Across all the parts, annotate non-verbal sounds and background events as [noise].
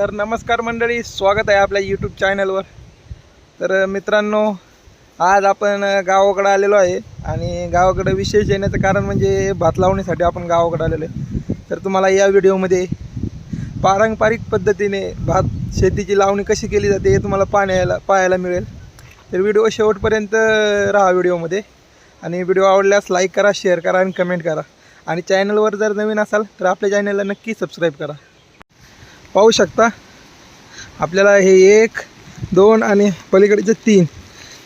तर नमस्कार मंडळी स्वागत आहे आपल्या यूट्यूब चॅनलवर तर मित्रांनो आज आपण गावाकडं आलेलो आहे आणि गावाकडं विशेष येण्याचं कारण म्हणजे भात लावणीसाठी आपण गावाकडं आलेलो आहे. तर तुम्हाला या व्हिडिओमध्ये पारंपरिक पद्धतीने भात शेतीची लावणी कशी केली जाते हे तुम्हाला पाहायला पाहायला मिळेल. तर व्हिडिओ शेवटपर्यंत राहा व्हिडिओमध्ये आणि व्हिडिओ आवडल्यास लाईक करा शेअर करा आणि कमेंट करा. आणि चॅनलवर जर नवीन असाल तर आपल्या चॅनलला नक्की सबस्क्राईब करा. पाहू शकता. आपल्याला हे एक दोन आणि पलीकडचे तीन.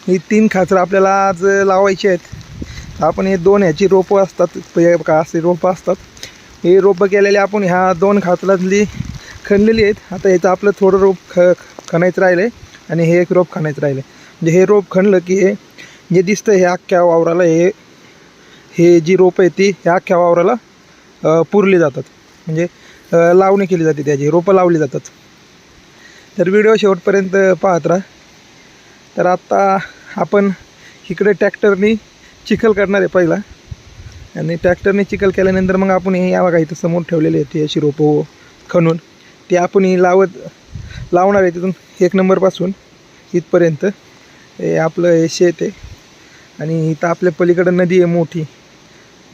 ही तीन खाचरं आपल्याला आज लावायची आहेत. आपण हे दोन ह्याची रोपं असतात हे का असे रोपं असतात. हे रोपं केलेले आपण ह्या दोन खाचरातली खणलेली आहेत. आता याचं आपलं थोडं रोप ख खणायचं राहिलं आहे आणि हे एक रोप खणायचं राहिलं आहे म्हणजे हे रोप खणलं की हे जे दिसतं हे अख्ख्या वावराला हे हे जी रोपं आहे ती ह्या अख्ख्या वावराला पुरली जातात. म्हणजे लावणी केली जाते त्याची रोपं लावली जातात. तर व्हिडिओ शेवटपर्यंत पाहत राहा. तर आत्ता आपण इकडे ट्रॅक्टरनी चिखल करणार आहे पहिला. आणि ट्रॅक्टरने चिखल केल्यानंतर मग आपण हे या बघा इथं समोर ठेवलेले आहेत अशी रोपं खणून. ते आपण ही लावत लावणार आहे तिथून एक नंबरपासून इथपर्यंत. हे आपलं हे शेत आहे. आणि इथं आपल्या पलीकडं नदी आहे मोठी.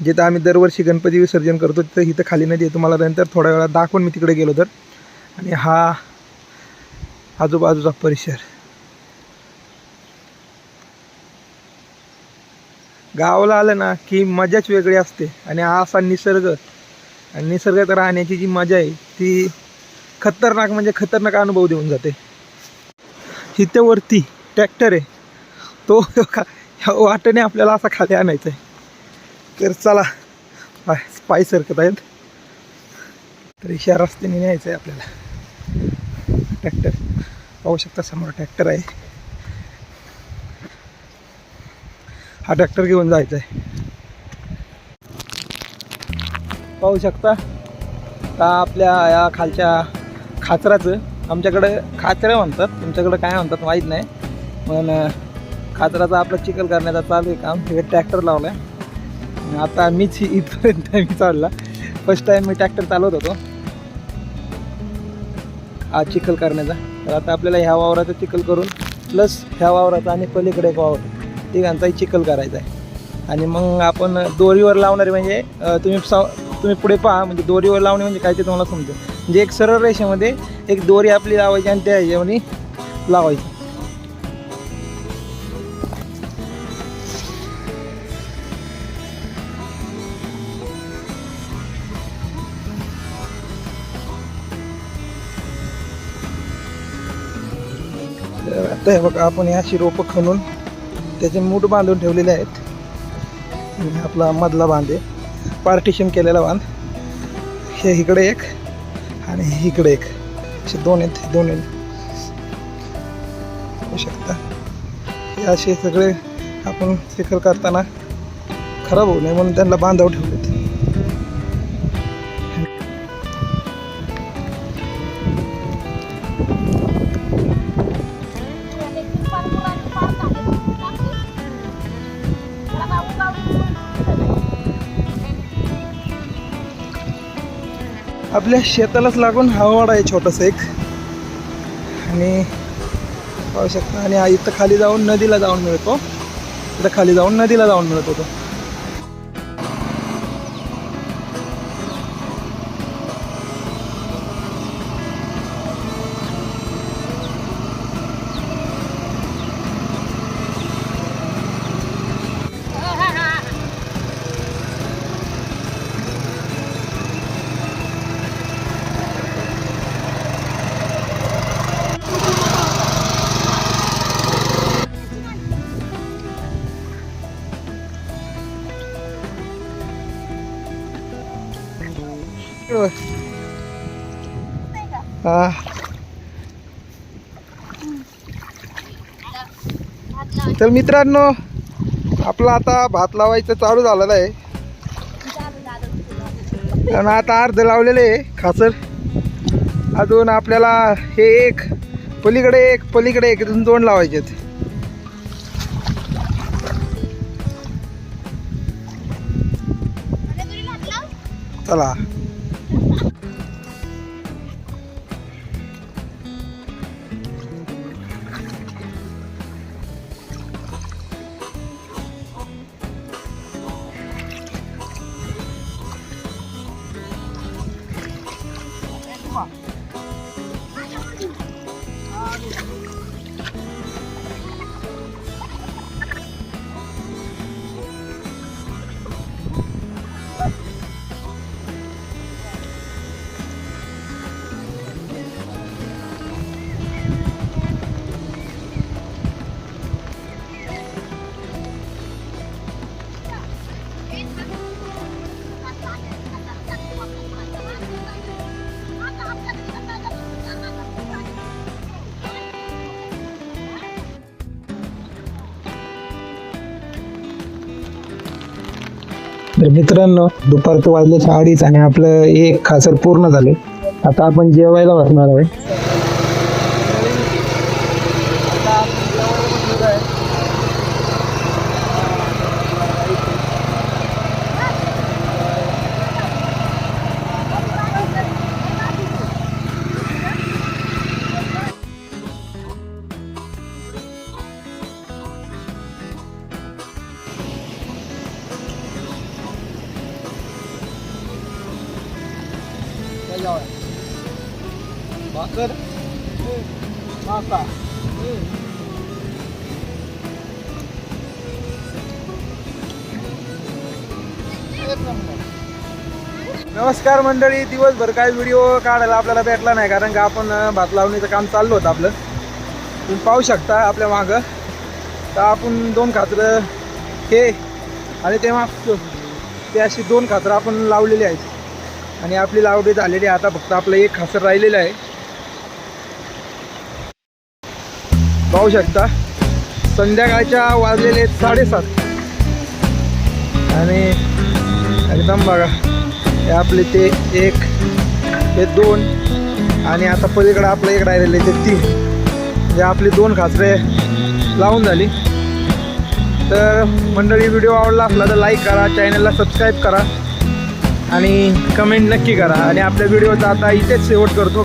जिथं आम्ही दरवर्षी गणपती विसर्जन करतो तिथं इथं खाली नदी आहे. तुम्हाला नंतर थोड्या वेळा दाखवून मी तिकडे गेलो तर. आणि हा आजूबाजूचा परिसर. गावाला आलं ना की मजाच वेगळी असते. आणि हा असा निसर्ग. आणि निसर्गात राहण्याची जी मजा आहे ती खतरनाक म्हणजे खतरनाक अनुभव देऊन जाते. इथे वरती ट्रॅक्टर आहे. तो का- [laughs] ह्या वाटेने आपल्याला असा खाली आणायचा आहे तर चला. पाय पाय सरकत आहेत. तर ह्या रस्त्याने न्यायचं आहे आपल्याला. ट्रॅक्टर पाहू शकता समोर ट्रॅक्टर आहे. हा ट्रॅक्टर घेऊन जायचा आहे पाहू शकता. का आपल्या या खालच्या खाचराचं आमच्याकडे खाचरं म्हणतात. तुमच्याकडं काय म्हणतात माहीत नाही. पण खाचराचा खाचराचं आपलं चिखल करण्याचा चालू आहे काम. हे ट्रॅक्टर लावलं आहे आता मीच इथपर्यंत मी चालला. फर्स्ट टाईम मी ट्रॅक्टर चालवत होतो. हा चिखल करण्याचा. तर आता आपल्याला ह्या वावराचा चिखल करून प्लस ह्या वावराचा आणि पलीकडे एक वावर. तिघांचाही चिखल करायचा आहे. आणि मग आपण दोरीवर लावणारे म्हणजे तुम्ही सा तुम्ही पुढे पहा म्हणजे दोरीवर लावणे म्हणजे काय ते तुम्हाला समजेल. म्हणजे एक सरळ रेषेमध्ये एक दोरी आपली लावायची आणि त्या ह्याच्यामध्ये लावायची. आता हे बघा आपण अशी रोपं खणून त्याचे मूठ बांधून ठेवलेले आहेत. आपला मधला बांध आहे. पार्टिशन केलेला बांध. हे इकडे एक आणि इकडे एक. असे दोन आहेत दोन आहेत. शकता. हे असे सगळे आपण शिखर करताना खराब होऊ नये म्हणून त्यांना बांधाव ठेवले. आपल्या शेतालाच लागून हा वाडा आहे छोटासा एक. आणि पाहू शकता आणि इथं खाली जाऊन नदीला जाऊन मिळतो. इथं खाली जाऊन नदीला जाऊन मिळत होतो हा. तर मित्रांनो आपला आता भात लावायचं चालू झालेलं आहे. आणि आता अर्ध लावलेलं आहे खासर. अजून आपल्याला हे एक पलीकडे एक पलीकडे एक अजून दोन लावायचे आहेत. चला. तर मित्रांनो दुपारचं वाजले अडीच आणि आपलं एक खासर पूर्ण झाले. आता आपण जेवायला बसणार आहे भाकर मासा. नमस्कार मंडळी दिवसभर काय व्हिडिओ काढायला आपल्याला भेटला नाही कारण का आपण भात लावणीचं काम चाललं होतं आपलं. तुम्ही पाहू शकता आपल्या मागं. तर आपण दोन खात्रं हे आणि ते मागतो ते अशी दोन खात्रं आपण लावलेली आहेत. आणि आपली लावडी झालेली आहे. आता फक्त आपलं एक खासर राहिलेलं आहे. पाहू शकता. संध्याकाळच्या वाजलेले साडेसात. आणि एकदम बघा हे आपले ते एक हे दोन आणि आता पलीकडे आपलं एक राहिलेले ते तीन. म्हणजे आपली दोन खाचरे लावून झाली. तर मंडळी व्हिडिओ आवडला असला तर लाईक करा चॅनलला सबस्क्राईब करा. आणि कमेंट नक्की करा. आणि आपल्या व्हिडिओचा आता इथेच शेवट करतो.